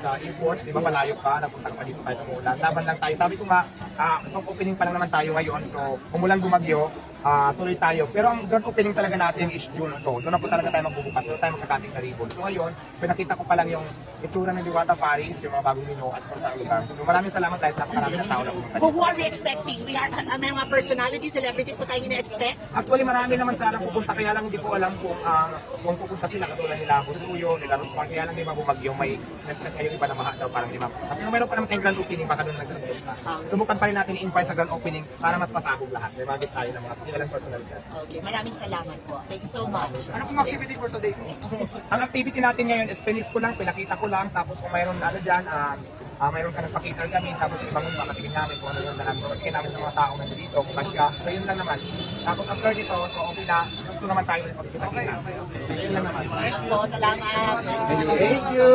sa airport, di ba malayo pa, napunta ka dito tayo umulan. Laban lang tayo. Sabi ko nga, ah, soft opening pa lang naman tayo ngayon, so umulan bumagyo, ah, tuloy tayo. Pero ang grand opening talaga natin is June to. Doon na po talaga tayo magbubukas, doon tayo magkakating na ribbon. So ngayon, pinakita ko pa lang yung itsura ng Diwata Paris, yung mga bagong menu as per sa lugar. So maraming salamat dahil napakarami ng tao na pumunta Who, who are we expecting? We are, uh, may mga personalities, celebrities pa tayo ina-expect? Actually, marami naman sana pupunta, kaya lang hindi ko alam kung ah, kung pupunta sila katulad nila Busuyo, nila Rosmar, kaya lang di ba bumagyo, may nag-chat kayo iba na mahal daw, parang lima. Pero meron pa naman tayong grand opening, baka doon lang sila pupunta. Subukan pa rin natin i-invite sa grand opening para mas pasabog lahat. May guest tayo ng mga sikilalang personal yan. Okay, maraming salamat po. Thank you so much. Ano pong activity for today ko? Ang activity natin ngayon is finish ko lang, pinakita ko lang, tapos kung mayroon ano dyan, um, ah mayroon ka nagpakita kami, tapos ibang mga katingin namin kung ano yung nalang namin sa mga tao na dito, kung kasya. So yun lang naman. Tapos after nito, so okay na, ito naman tayo ulit magkikita. Okay, okay, okay. Yun lang naman. Thank you po, salamat. Thank you.